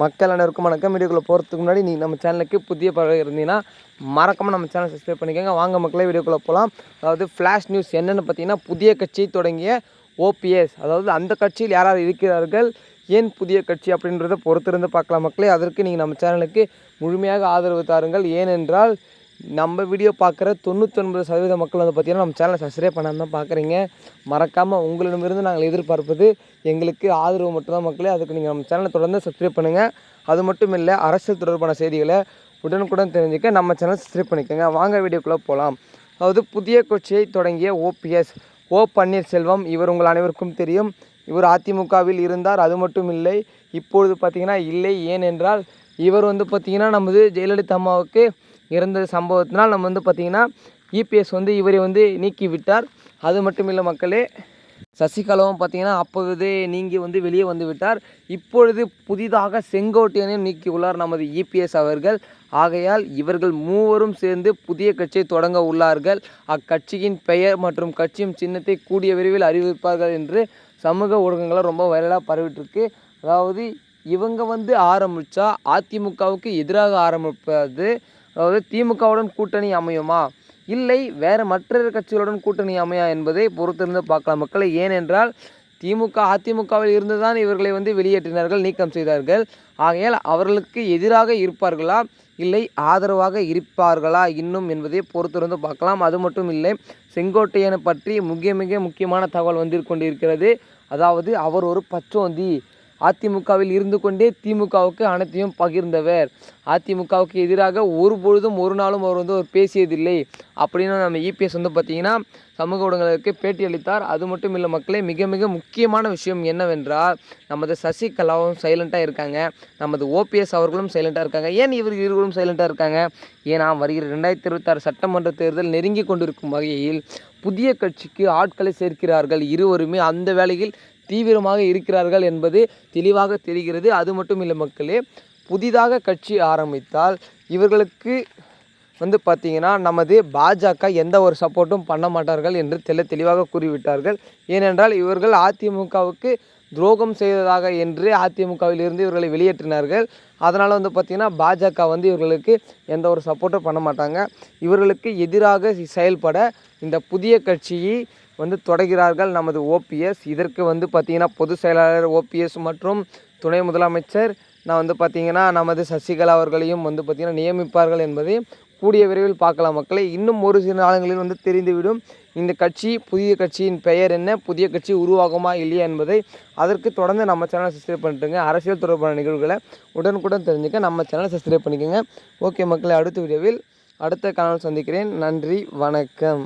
மக்கள் அனைவருக்கும் வணக்கம். வீடியோக்குள்ளே போகிறதுக்கு முன்னாடி நீங்கள் நம்ம சேனலுக்கு புதிய பறவை இருந்தீங்கன்னா மறக்காமல் நம்ம சேனல் சப்ஸ்கிரைப் பண்ணிக்கோங்க. வாங்க மக்களே வீடியோக்குள்ளே போகலாம் அதாவது ஃப்ளாஷ் நியூஸ் என்னென்னு பார்த்தீங்கன்னா புதிய கட்சி தொடங்கிய ஓபிஎஸ் அதாவது அந்த கட்சியில் யாராவது இருக்கிறார்கள்? ஏன் புதிய கட்சி அப்படின்றத பொறுத்திருந்து பார்க்கலாம் மக்களே. அதற்கு நீங்கள் நம்ம சேனலுக்கு முழுமையாக ஆதரவு தாருங்கள். ஏனென்றால் நம்ம வீடியோ பார்க்குற தொண்ணூத்தொன்பது சதவீத மக்கள் வந்து பார்த்திங்கன்னா நம்ம சேனலை சப்ஸ்கிரைப் பண்ணாமல் தான் பார்க்குறீங்க. மறக்காமல் உங்களிடமிருந்து நாங்கள் எதிர்பார்ப்பது எங்களுக்கு ஆதரவு மட்டும்தான் மக்களே. அதுக்கு நீங்கள் நம்ம சேனலை தொடர்ந்து சப்ஸ்கிரைப் பண்ணுங்கள் அது மட்டும் இல்லை அரசியல் தொடர்பான செய்திகளை உடனுக்குடன் தெரிஞ்சுக்க நம்ம சேனல் சப்ஸ்கிரைப் பண்ணிக்கோங்க. வாங்க வீடியோக்குள்ளே போகலாம் அதாவது புதிய கட்சியை தொடங்கிய ஓபிஎஸ் ஓ பன்னீர்செல்வம் இவர் உங்கள் அனைவருக்கும் தெரியும். இவர் அதிமுகவில் இருந்தார் அது மட்டும் இல்லை. இப்பொழுது பார்த்திங்கன்னா இல்லை. ஏனென்றால் இவர் வந்து பார்த்திங்கன்னா நமது ஜெயலலிதா அம்மாவுக்கு இறந்த சம்பவத்தினால் நம்ம வந்து பார்த்திங்கன்னா இபிஎஸ் வந்து இவரை வந்து நீக்கி விட்டார் அது மட்டும் இல்லை மக்களே சசிகலாவும் பார்த்தீங்கன்னா அப்போதே நீங்கள் வந்து வெளியே வந்து விட்டார். இப்பொழுது புதிதாக செங்கோட்டையனையும் நீக்கியுள்ளார் நமது இபிஎஸ் அவர்கள். ஆகையால் இவர்கள் மூவரும் சேர்ந்து புதிய கட்சியை தொடங்க உள்ளார்கள். அக்கட்சியின் பெயர் மற்றும் கட்சியின் சின்னத்தை கூடிய விரைவில் அறிவிப்பார்கள் என்று சமூக ஊடகங்களை ரொம்ப வைரலாக பரவிட்டுருக்கு. அதாவது இவங்க வந்து ஆரம்பித்தா அதிமுகவுக்கு எதிராக ஆரம்பிப்பது அதாவது திமுகவுடன் கூட்டணி அமையுமா? இல்லை வேறு மற்ற கட்சிகளுடன் கூட்டணி அமையா என்பதை பொறுத்திருந்து பார்க்கலாம் மக்களை. ஏனென்றால் திமுக அதிமுகவில் இருந்து தான் இவர்களை வந்து வெளியேற்றினார்கள் நீக்கம் செய்தார்கள். ஆகையால் அவர்களுக்கு எதிராக இருப்பார்களா? இல்லை ஆதரவாக இருப்பார்களா இன்னும் என்பதை பொறுத்திருந்து பார்க்கலாம். அது மட்டும் இல்லை செங்கோட்டையனை பற்றி மிக மிக முக்கியமான தகவல் வந்து கொண்டிருக்கிறது. அதாவது அவர் ஒரு பச்சோந்தி. அதிமுகவில் இருந்து கொண்டே திமுகவுக்கு அனைத்தையும் பகிர்ந்தவர். அதிமுகவுக்கு எதிராக ஒரு பொழுதும் ஒரு நாளும் அவர் வந்து ஒரு பேசியதில்லை. அப்படின்னு நம்ம இபிஎஸ் வந்து பார்த்திங்கன்னா சமூக ஊடகங்களுக்கு பேட்டி அளித்தார். அது மட்டும் இல்லை மக்களே மிக மிக முக்கியமான விஷயம் என்னவென்றால் நமது சசிகலாவும் சைலண்ட்டாக இருக்காங்க. நமது ஓபிஎஸ் அவர்களும் சைலண்ட்டாக இருக்காங்க. ஏன் இவர் இருவரும் சைலண்ட்டாக இருக்காங்க? ஏன்னா வருகிற ரெண்டாயிரத்தி இருபத்தாறு சட்டமன்ற தேர்தல் நெருங்கி கொண்டிருக்கும் வகையில் புதிய கட்சிக்கு ஆட்களை சேர்க்கிறார்கள் இருவருமே அந்த வேளையில் தீவிரமாக இருக்கிறார்கள் என்பது தெளிவாக தெரிகிறது. அது மட்டும் இல்லை மக்களே புதிதாக கட்சி ஆரம்பித்தால் இவர்களுக்கு வந்து பார்த்திங்கன்னா நமது பாஜக எந்த ஒரு சப்போர்ட்டும் பண்ண மாட்டார்கள் என்று தெளி தெளிவாக கூறிவிட்டார்கள். ஏனென்றால் இவர்கள் அதிமுகவுக்கு துரோகம் செய்ததாக என்று அதிமுகவில் இருந்து இவர்களை வெளியேற்றினார்கள். அதனால் வந்து பார்த்திங்கன்னா பாஜக வந்து இவர்களுக்கு எந்த ஒரு சப்போர்ட்டும் பண்ண மாட்டாங்க. இவர்களுக்கு எதிராக செயல்பட இந்த புதிய கட்சியை வந்து தொடர்கிறார்கள் நமது ஓபிஎஸ் இதற்கு வந்து பார்த்திங்கன்னா பொதுச் செயலாளர் ஓபிஎஸ் மற்றும் துணை முதலமைச்சர். நான் வந்து பார்த்திங்கன்னா நமது சசிகலா அவர்களையும் வந்து பார்த்திங்கன்னா நியமிப்பார்கள் என்பதை கூடிய விரைவில் பார்க்கலாம் மக்களை. இன்னும் ஒரு சில நாளங்களில் வந்து தெரிந்துவிடும். இந்த கட்சி புதிய கட்சியின் பெயர் என்ன புதிய கட்சி உருவாகுமா இல்லையா என்பதை அதற்கு தொடர்ந்து நம்ம சேனலை சப்ஸ்கிரைப் பண்ணிட்டுங்க. அரசியல் தொடர்பான நிகழ்வுகளை உடனுக்குடன் தெரிஞ்சுக்க நம்ம சேனலை சப்ஸ்கிரைப் பண்ணிக்கோங்க. ஓகே மக்களை அடுத்த வீடியோவில் அடுத்த கணவன் சந்திக்கிறேன். நன்றி வணக்கம்.